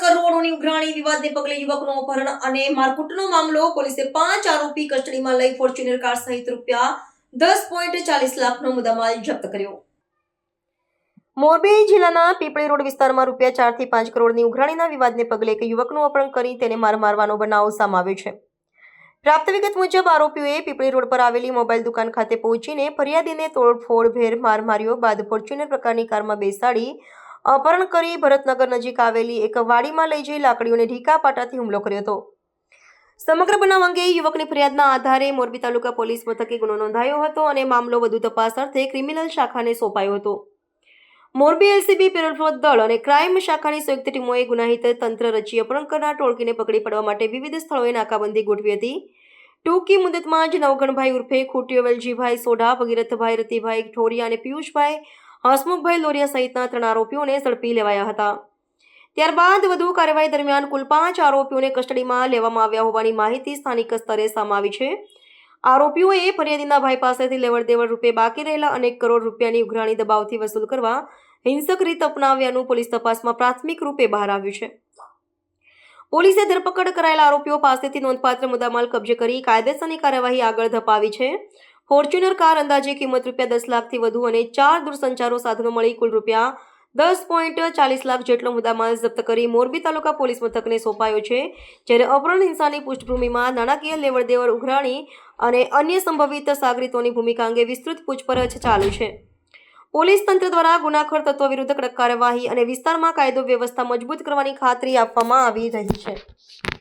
કરોડની ઉઘરાણી વિવાદને પગલે યુવકનું અપહરણ અને મારકુટનો મામલો. પોલીસે પાંચ આરોપી કસ્ટડીમાં લઈ ફોર્ચ્યુનર કાર સહિત રૂપિયા દસ પોઈન્ટ ચાલીસ લાખનો મુદ્દામાલ જપ્ત કર્યો. મોરબી જિલ્લાના પીપળી રોડ વિસ્તારમાં રૂપિયા ચારથી પાંચ કરોડની ઉઘરાણીના વિવાદને પગલે એક યુવકનું અપહરણ કરી તેને માર મારવાનો બનાવ સામે આવ્યો છે. પ્રાપ્ત વિગત મુજબ, આરોપીઓએ પીપળી રોડ પર આવેલી મોબાઈલ દુકાન ખાતે પહોંચીને ફરિયાદીને તોડફોડ ભેર માર માર્યો બાદ ફોર્ચ્યુનર પ્રકારની કારમાં બેસાડી અપહરણ કરી ભરતનગર નજીક આવેલી એક વાડીમાં લઈ જઈ લાકડીઓને ઢીકા પાટાથી હુમલો કર્યો હતો. સમગ્ર બનાવ અંગે યુવકની ફરિયાદના આધારે મોરબી તાલુકા પોલીસ મથકે ગુનો નોંધાયો હતો અને મામલો વધુ તપાસ અર્થે ક્રિમિનલ શાખાને સોંપાયો હતો. મોરબી એલસીબી પેરોલ દળ અને ક્રાઇમ શાખાની સંયુક્ત ટીમોએ ગુનાહિત તંત્ર રચી અપહરણ કરનાર ટોળકીને પકડી પાડવા માટે વિવિધ સ્થળોએ નાકાબંધી ગોઠવી હતી. ટૂંકી મુદતમાં જ નવગણભાઈ ઉર્ફે ખોટીયો વેલજીભાઈ સોઢા, ભગીરથભાઈ રતિભાઈ ઠોરિયા અને પિયુષભાઈ હસમુખભાઈ લોરિયા સહિતના ત્રણ આરોપીઓને ઝડપી લેવાયા હતા. ત્યારબાદ વધુ કાર્યવાહી દરમિયાન કુલ પાંચ આરોપીઓને કસ્ટડીમાં લેવામાં આવ્યા હોવાની માહિતી સ્થાનિક સ્તરે સામે છે. આરોપીઓએ ફરિયાદીના ભાઈ પાસેથી લેવડ રૂપે બાકી રહેલા અનેક કરોડ રૂપિયાની ઉઘરાણી દબાવથી વસૂલ કરવા હિંસક રીત અપનાવ્યાનું પોલીસ તપાસમાં પ્રાથમિક રૂપે બહાર આવ્યું છે. પોલીસે ધરપકડ કરાયેલા આરોપીઓ પાસેથી નોંધપાત્ર મુદ્દામાલ કબજે કરી કાયદેસરની કાર્યવાહી આગળ ધપાવી છે. ફોર્ચ્યુનર કાર અંદાજે કિંમત રૂપિયા દસ લાખથી વધુ અને ચાર દૂરસંચારો સાધનો મળી કુલ રૂપિયા દસ પોઈન્ટ ચાલીસ લાખ જેટલો મુદ્દામાલ જપ્ત કરી મોરબી તાલુકા પોલીસ મથકને સોંપાયો છે, જ્યારે અપહરણ હિંસાની પૃષ્ઠભૂમિમાં નાણાકીય લેવડ દેવડ ઉઘરાણી અને અન્ય સંભવિત સાગરીતોની ભૂમિકા અંગે વિસ્તૃત પૂછપરછ ચાલુ છે. પોલીસ તંત્ર દ્વારા ગુનાખોર તત્વો વિરુદ્ધ કડક કાર્યવાહી અને વિસ્તારમાં કાયદો વ્યવસ્થા મજબૂત કરવાની ખાતરી આપવામાં આવી રહી છે.